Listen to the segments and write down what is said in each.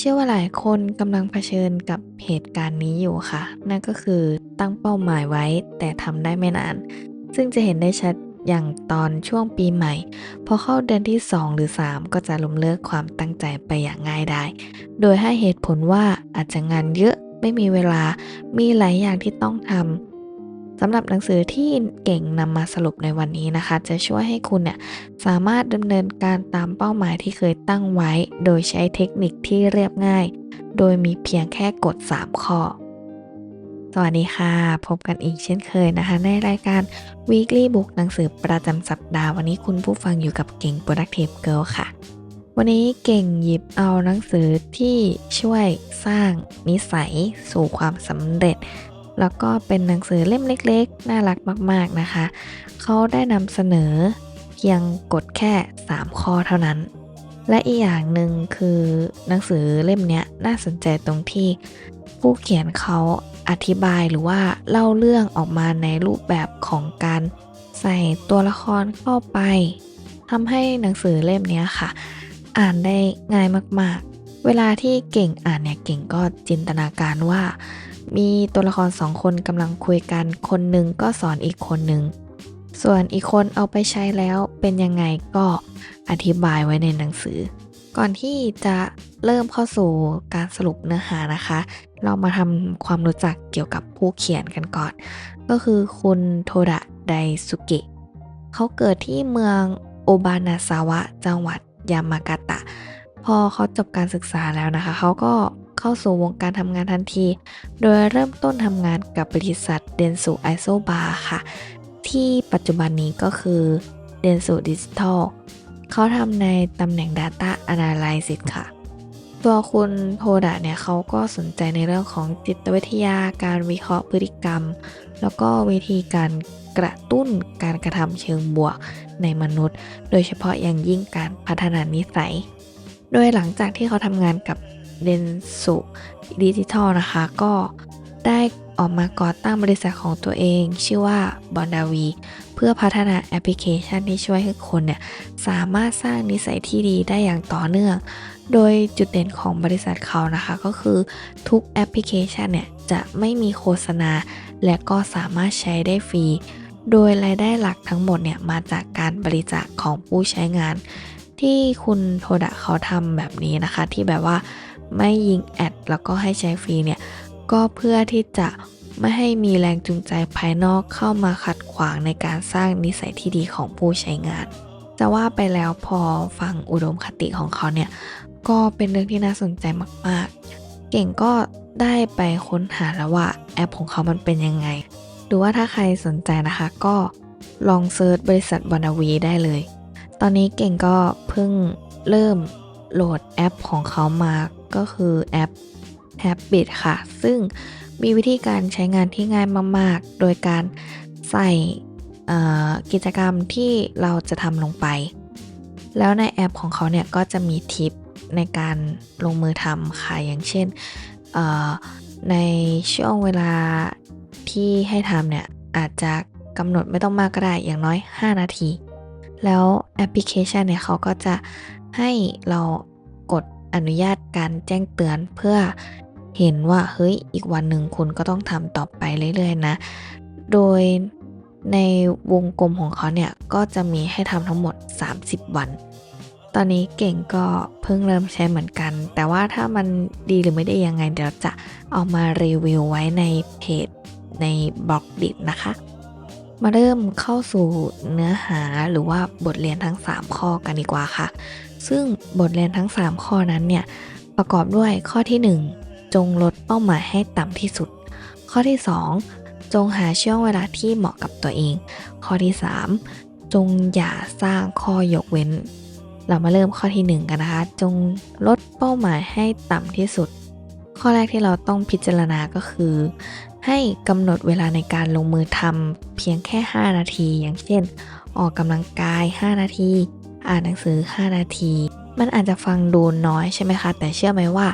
เชื่อว่าหลายคนกำลังเผชิญกับเหตุการณ์นี้อยู่ค่ะ นั่นก็คือตั้งเป้าหมายไว้แต่ทำได้ไม่นาน ซึ่งจะเห็นได้ชัดอย่างตอนช่วงปีใหม่ พอเข้าเดือนที่ 2 หรือ 3 ก็จะล้มเลิกความตั้งใจไปอย่างง่ายได้โดยให้เหตุผลว่าอาจจะงานเยอะไม่มีเวลามีหลายอย่างที่ต้องทำ สำหรับหนังสือที่เก่งนำมาสรุปในวันนี้นะคะ จะช่วยให้คุณเนี่ยสามารถดำเนินการตามเป้าหมายที่เคยตั้งไว้ โดยใช้เทคนิคที่เรียบง่าย โดยมีเพียงแค่กฎ3ข้อ สวัสดีค่ะ พบกันอีกเช่นเคยนะคะ ในรายการ Weekly Book หนังสือประจำสัปดาห์วันนี้คุณผู้ฟังอยู่กับเก่ง Productive Girl ค่ะวันนี้เก่งหยิบเอาหนังสือที่ช่วยสร้างนิสัยสู่ความสำเร็จ แล้วก็เป็นหนังสือเล่มเล็กๆ น่ารักมากๆนะคะ เขาได้นำเสนอเพียงกฎแค่ 3 ข้อเท่านั้น และอีกอย่างหนึ่งคือหนังสือเล่มนี้น่าสนใจตรงที่ ผู้เขียนเขาอธิบายหรือว่าเล่าเรื่องออกมาในรูปแบบของการใส่ตัวละครเข้าไปทำให้หนังสือเล่มนี้ค่ะ อ่านได้ง่ายมากๆ เวลาที่เก่งอ่านเนี่ยเก่งก็จินตนาการว่า มีตัวละครสองคนกำลังคุยกัน คนหนึ่งก็สอนอีกคนหนึ่ง ส่วนอีกคนเอาไปใช้แล้วเป็นยังไงก็อธิบายไว้ในหนังสือ ก่อนที่จะเริ่มเข้าสู่การสรุปเนื้อหานะคะ เรามาทำความรู้จักเกี่ยวกับผู้เขียนกันก่อน ก็คือคุณโทดะไดสุเกะเขาเกิดที่เมืองโอบานาซาวะ จังหวัดยามากาตะ พอเขาจบการศึกษาแล้วนะคะ เขาก็ เข้าสู่วงการทำงานทันที โดยเริ่มต้นทำงานกับบริษัทเดนสุไอโซบาค่ะ ที่ปัจจุบันนี้ก็คือเดนสุดิจิทัลเขาทำในตำแหน่ง Data Analysis ค่ะ ตัวคุณโทดะเนี่ยเขาก็สนใจในเรื่องของจิตวิทยาการวิเคราะห์พฤติกรรม แล้วก็วิธีการกระตุ้นการกระทำเชิงบวกในมนุษย์ โดยเฉพาะอย่างยิ่งการพัฒนานิสัย โดยหลังจากที่เขาทำงานกับ เดนสุดิจิทัลนะคะ ก็ได้ออกมาก่อตั้งบริษัทของตัวเอง ชื่อว่าบอนดาวีเพื่อพัฒนาแอปพลิเคชันที่ช่วยให้คนเนี่ยสามารถสร้างนิสัยที่ดีได้อย่างต่อเนื่อง โดยจุดเด่นของบริษัทเขานะคะก็คือทุกแอปพลิเคชันเนี่ยจะไม่มีโฆษณา และก็สามารถใช้ได้ฟรี โดยรายได้หลักทั้งหมดเนี่ยมาจากการบริจาคของผู้ใช้งาน ที่คุณโทดะเขาทำแบบนี้นะคะ ที่แบบว่า ไม่ยิงแอดแล้วก็ให้ใช้ฟรีเนี่ยก็เพื่อที่จะไม่ให้มีแรงจูงใจภายนอกเข้ามาขัดขวางในการสร้างนิสัยที่ดีของผู้ใช้งาน จะว่าไปแล้วพอฟังอุดมคติของเขาเนี่ยก็เป็นเรื่องที่น่าสนใจมาก ๆ เก่งก็ได้ไปค้นหาแล้วว่าแอปของเขามันเป็นยังไง หรือว่าถ้าใครสนใจนะคะ ก็ลองเซิร์ชบริษัทบอนาวีได้เลย ตอนนี้เก่งก็เพิ่งเริ่มโหลดแอปของเขามา ก็คือแอป Habit ค่ะ ซึ่งมีวิธีการใช้งานที่ง่ายมาก ๆ โดยการใส่กิจกรรมที่เราจะทำลงไป แล้วในแอปของเขาเนี่ยก็จะมีทิปในการลงมือทำค่ะ อย่างเช่นในช่วงเวลาที่ให้ทำเนี่ยอาจจะกำหนดไม่ต้องมากก็ได้อย่างน้อย 5 นาที แล้วแอปพลิเคชันเนี่ยเขาก็จะให้เรา อนุญาตการแจ้งเตือนเพื่อเห็นว่าเฮ้ยอีกวันหนึ่งคุณก็ต้องทำต่อไปเรื่อยๆนะ โดยในวงกลมของเขาเนี่ยก็จะมีให้ทำทั้งหมด 30 วัน ตอนนี้เก่งก็เพิ่งเริ่มใช้เหมือนกัน แต่ว่าถ้ามันดีหรือไม่ได้ยังไงเดี๋ยวจะเอามารีวิวไว้ในเพจในบล็อกดินะคะ มาเริ่มเข้าสู่เนื้อหาหรือว่าบทเรียนทั้ง 3 ข้อกันดีกว่าค่ะ ซึ่งบทเรียนทั้ง 3 ข้อนั้นเนี่ยประกอบด้วยข้อที่ 1 จงลดเป้าหมายให้ต่ำที่สุด ข้อที่ 2 จงหาช่วงเวลาที่เหมาะกับตัวเอง ข้อที่ 3 จงอย่าสร้างข้อยกเว้น เรามาเริ่มข้อที่ 1 กันนะคะ จงลดเป้าหมายให้ต่ำที่สุด ข้อแรกที่เราต้องพิจารณาก็คือ ให้กำหนดเวลาในการลงมือทำเพียงแค่ 5 นาที อย่างเช่น ออกกำลังกาย 5 นาที อ่านหนังสือ 5 นาที มันอาจจะฟังดูน้อยใช่ไหมคะ แต่เชื่อไหมว่า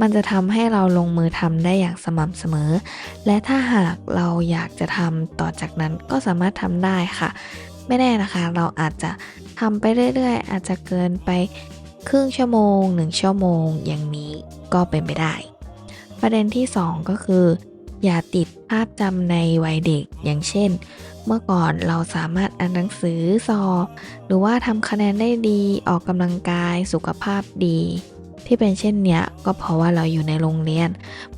มันจะทำให้เราลงมือทำได้อย่างสม่ำเสมอ และถ้าหากเราอยากจะทำต่อจากนั้นก็สามารถทำได้ค่ะ ไม่แน่นะคะ เราอาจจะทำไปเรื่อยๆ อาจจะเกินไปครึ่งชั่วโมง 1 ชั่วโมง อย่างนี้ก็เป็นไปได้ ประเด็นที่ 2 ก็คือ อย่าติดภาพจำในวัยเด็กอย่างเช่น เมื่อก่อนเราสามารถอ่านหนังสือสอบ หรือว่าทำคะแนนได้ดีออกกำลังกายสุขภาพดี ที่เป็นเช่นเนี้ยก็เพราะว่าเราอยู่ในโรงเรียน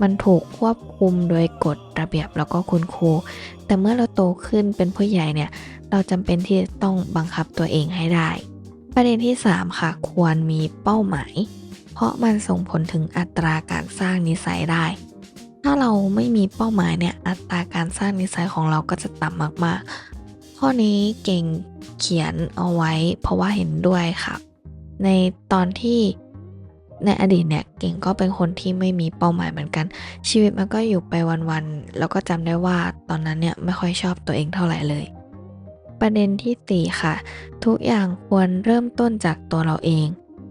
มันถูกควบคุมโดยกฎระเบียบแล้วก็คุณครู แต่เมื่อเราโตขึ้นเป็นผู้ใหญ่เนี่ยเราจำเป็นที่จะต้องบังคับตัวเองให้ได้ ประเด็นที่ 3 ค่ะ ควรมีเป้าหมาย เพราะมันส่งผลถึงอัตราการสร้างนิสัยได้ ถ้าเราไม่มีเป้าหมายเนี่ยอัตราการสร้างนิสัยของเราก็จะต่ำมากๆ ข้อนี้เก่งเขียนเอาไว้ เพราะว่าเห็นด้วยค่ะ ในตอนที่ในอดีตเนี่ยเก่งก็เป็นคนที่ไม่มีเป้าหมายเหมือนกัน ชีวิตมันก็อยู่ไปวันๆแล้วก็จำได้ว่าตอนนั้นเนี่ยไม่ค่อยชอบตัวเองเท่าไหร่เลย ประเด็นที่สี่ค่ะ ทุกอย่างควรเริ่มต้นจากตัวเราเอง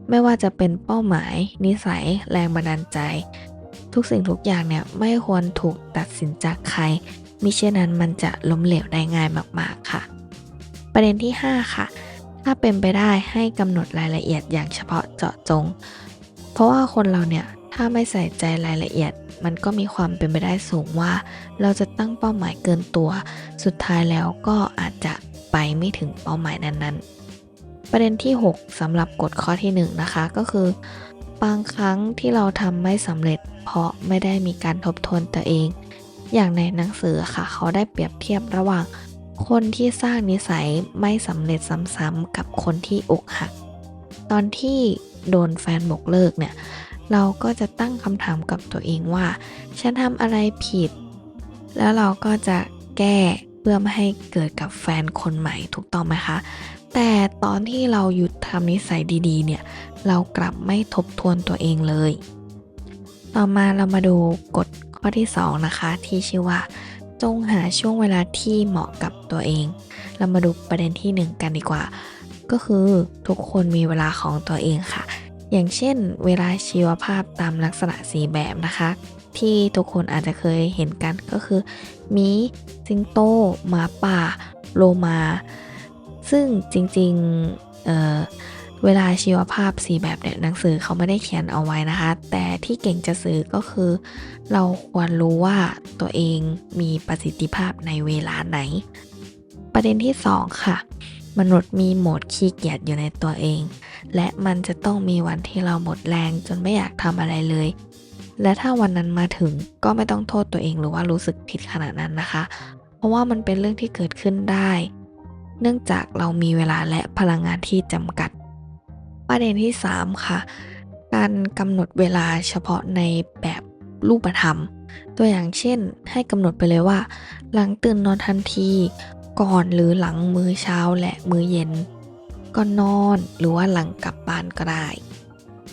ไม่ว่าจะเป็นเป้าหมาย นิสัย แรงบันดาลใจ ทุกสิ่งทุกอย่างเนี่ยไม่ควรถูกตัดสินจากใครมิเช่นนั้นมันจะล้มเหลวได้ง่ายมากๆค่ะ ประเด็นที่ 5 ค่ะ ถ้าเป็นไปได้ให้กำหนดรายละเอียดอย่างเฉพาะเจาะจง เพราะว่าคนเราเนี่ยถ้าไม่ใส่ใจรายละเอียด มันก็มีความเป็นไปได้สูงว่า เราจะตั้งเป้าหมายเกินตัว สุดท้ายแล้วก็อาจจะไปไม่ถึงเป้าหมายนั้นๆ ประเด็นที่ 6สำหรับกฎข้อที่ 1 นะคะก็คือ บางครั้งที่เราทำไม่สำเร็จ เพราะไม่ได้มีการทบทวนตัวเอง อย่างในหนังสือค่ะ เขาได้เปรียบเทียบระหว่าง คนที่สร้างนิสัยไม่สำเร็จซ้ำๆกับคนที่อกหัก ตอนที่โดนแฟนบอกเลิกเนี่ย เราก็จะตั้งคำถามกับตัวเองว่า ฉันทำอะไรผิด แล้วเราก็จะแก้เพื่อไม่ให้เกิดกับแฟนคนใหม่ถูกต้องไหมคะ แต่ตอนที่เราหยุดทำนิสัยดีๆ เนี่ย เรากลับไม่ทบทวนตัวเองเลย ต่อมาเรามาดูกฎข้อที่ 2 นะคะ ที่ชื่อว่า จงหาช่วงเวลาที่เหมาะกับตัวเอง เรามาดูประเด็นที่ 1 กันดีกว่า ก็คือทุกคนมีเวลาของตัวเองค่ะ อย่างเช่น เวลาชีวภาพตามลักษณะสีแบบนะคะ ที่ทุกคนอาจจะเคยเห็นกันก็คือมีสิงโตหมาป่า โลมา ซึ่งจริงๆเเวลาชีวภาพสีแบบเนี่ยหนังสือเขาไม่ได้เขียนเอาไว้นะคะ แต่ที่เก่งจะสื่อก็คือ เราควรรู้ว่าตัวเองมีประสิทธิภาพในเวลาไหน ประเด็นที่ 2 ค่ะ มนุษย์มีโหมดขี้เกียจอยู่ในตัวเอง และมันจะต้องมีวันที่เราหมดแรงจนไม่อยากทำอะไรเลย และถ้าวันนั้นมาถึงก็ไม่ต้องโทษตัวเองหรือว่ารู้สึกผิดขนาดนั้นนะคะ เพราะว่ามันเป็นเรื่องที่เกิดขึ้นได้ เนื่องจากเรามีเวลาและพลังงานที่จำกัด ประเด็นที่ 3 ค่ะ การกำหนดเวลาเฉพาะในแบบรูปธรรม ตัวอย่างเช่น ให้กำหนดไปเลยว่า หลังตื่นนอนทันที ก่อนหรือหลังมื้อเช้าและมื้อเย็น ก่อนนอนหรือว่าหลังกลับบ้านก็ได้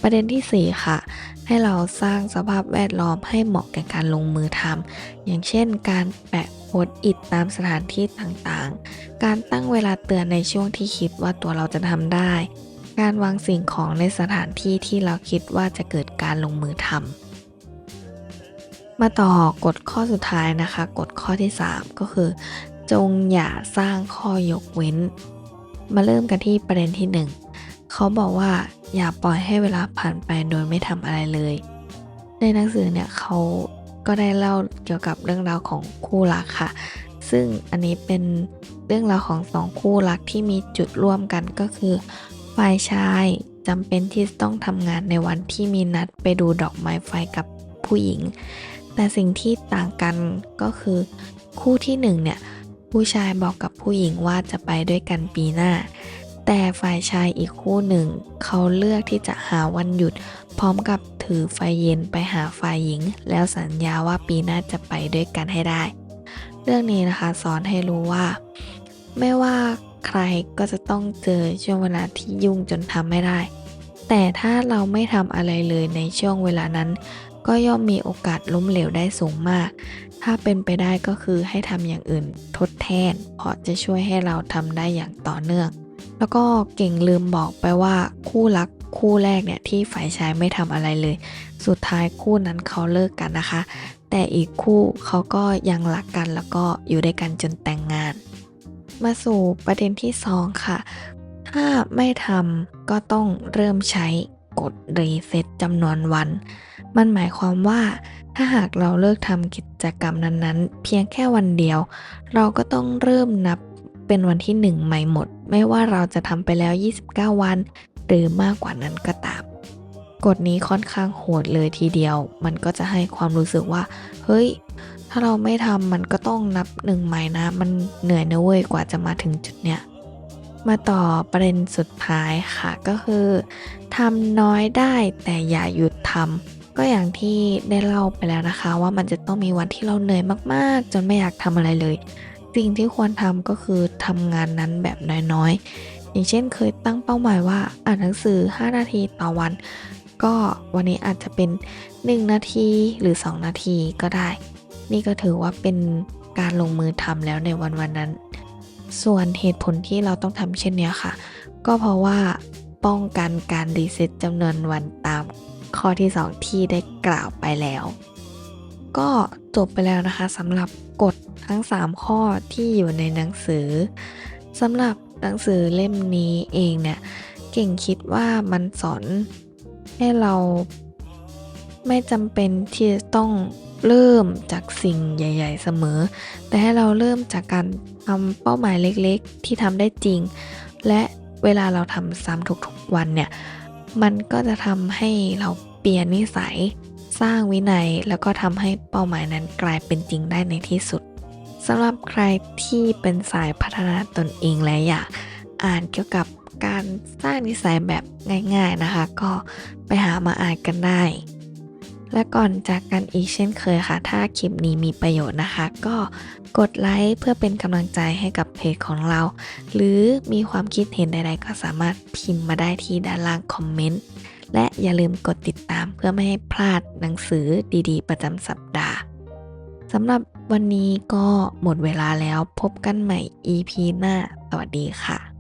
ประเด็นที่ 4 ค่ะ ให้เราสร้างสภาพแวดล้อมให้เหมาะแก่การลงมือทำอย่างเช่น การแปะโพสต์อิดตามสถานที่ต่างๆ การตั้งเวลาเตือนในช่วงที่คิดว่าตัวเราจะทำได้ การวางสิ่งของในสถานที่ที่เราคิดว่าจะเกิดการลงมือทำมาต่อกฎข้อสุดท้ายนะคะกฎข้อที่ 3 ก็คือ จงอย่าสร้างข้อยกเว้น มาเริ่มกันที่ประเด็นที่ 1 เขาบอกว่าอย่าปล่อยให้เวลาผ่านไปโดยไม่ทำอะไรเลย ในหนังสือเนี่ยเขาก็ได้เล่าเกี่ยวกับเรื่องราวของคู่รักค่ะ ซึ่งอันนี้เป็นเรื่องราวของสองคู่รักที่มีจุดร่วมกันก็คือฝ่ายชายจำเป็นที่ต้องทำงานในวันที่มีนัดไปดูดอกไม้ไฟกับผู้หญิง แต่สิ่งที่ต่างกันก็คือคู่ที่หนึ่งเนี่ยผู้ชายบอกกับผู้หญิงว่าจะไปด้วยกันปีหน้า แต่ฝ่ายชายอีกคู่หนึ่ง เขาเลือกที่จะหาวันหยุด พร้อมกับถือไฟเย็นไปหาฝ่ายหญิง แล้วสัญญาว่าปีหน้าจะไปด้วยกันให้ได้ เรื่องนี้นะคะสอนให้รู้ว่า ไม่ว่าใครก็จะต้องเจอช่วงเวลาที่ยุ่งจนทำไม่ได้ แต่ถ้าเราไม่ทำอะไรเลยในช่วงเวลานั้น ก็ย่อมมีโอกาสล้มเหลวได้สูงมาก ถ้าเป็นไปได้ก็คือให้ทำอย่างอื่นทดแทน เพราะจะช่วยให้เราทำได้อย่างต่อเนื่อง แล้วก็เก่งลืมบอกไปว่าคู่รักคู่แรกเนี่ยที่ฝ่ายชายไม่ทำอะไรเลย สุดท้ายคู่นั้นเขาเลิกกันนะคะ แต่อีกคู่เขาก็ยังรักกันแล้วก็อยู่ด้วยกันจนแต่งงาน มาสู่ประเด็นที่2ค่ะ ถ้าไม่ทำก็ต้องเริ่มใช้กดรีเซ็ตจำนวนวัน มันหมายความว่าถ้าหากเราเลิกทำกิจกรรมนั้นๆ เพียงแค่วันเดียว เราก็ต้องเริ่มนับ เป็นวันที่ 1 ใหม่หมด ไม่ว่าเราจะทำไปแล้ว 29 วัน หรือมากกว่านั้นก็ตาม กฎนี้ค่อนข้างโหดเลยทีเดียว มันก็จะให้ความรู้สึกว่า เฮ้ย ถ้าเราไม่ทำมันก็ต้องนับหนึ่งใหม่นะ มันเหนื่อยนะเว้ยกว่าจะมาถึงจุดเนี้ย มาต่อประเด็นสุดท้ายค่ะก็คือทำน้อยได้แต่อย่าหยุดทำก็อย่างที่ได้เล่าไปแล้วนะคะ ว่ามันจะต้องมีวันที่เราเหนื่อยมาก ๆ จนไม่อยากทำอะไรเลย สิ่งที่ควรทำก็คือทำงานนั้นแบบน้อยๆ อย่างเช่นเคยตั้งเป้าหมายว่าอ่านหนังสือ 5 นาทีต่อวัน ก็วันนี้อาจจะเป็น 1 นาทีหรือ 2 นาทีก็ได้ นี่ก็ถือว่าเป็นการลงมือทำแล้วในวันวันนั้น ส่วนเหตุผลที่เราต้องทำเช่นนี้ค่ะ ก็เพราะว่าป้องกันการรีเซ็ตจำนวนวันตามข้อที่ 2 ที่ได้กล่าวไปแล้ว ก็จบไปแล้วนะคะสำหรับกฎทั้ง 3 ข้อที่อยู่ในหนังสือสำหรับหนังสือเล่มนี้เองเนี่ย เก่งคิดว่ามันสอนให้เราไม่จำเป็นที่จะต้องเริ่มจากสิ่งใหญ่ ๆ เสมอ แต่ให้เราเริ่มจากการทำเป้าหมายเล็กๆ ที่ทำได้จริง และเวลาเราทำซ้ำทุกๆวันเนี่ย มันก็จะทำให้เราเปลี่ยนนิสัย สร้างวินัยแล้วก็ทำให้เป้าหมายนั้นกลายเป็นจริงได้ในที่สุดสำหรับใครที่เป็นสายพัฒนาตนเองและอยากอ่านเกี่ยวกับการสร้างนิสัยแบบง่าย ๆนะคะ ก็ไปหามาอ่านกันได้ และก่อนจากกันอีกเช่นเคยค่ะ ถ้าคลิปนี้มีประโยชน์นะคะ ก็กดไลค์เพื่อเป็นกำลังใจให้กับเพจของเรา หรือมีความคิดเห็นใดๆ ก็สามารถพิมพ์มาได้ที่ด้านล่างคอมเมนต์ และอย่าลืมกดติดตามเพื่อไม่ให้พลาดหนังสือดีๆ ประจำสัปดาห์สำหรับวันนี้ก็หมดเวลาแล้วพบกันใหม่ EP หน้า สวัสดีค่ะ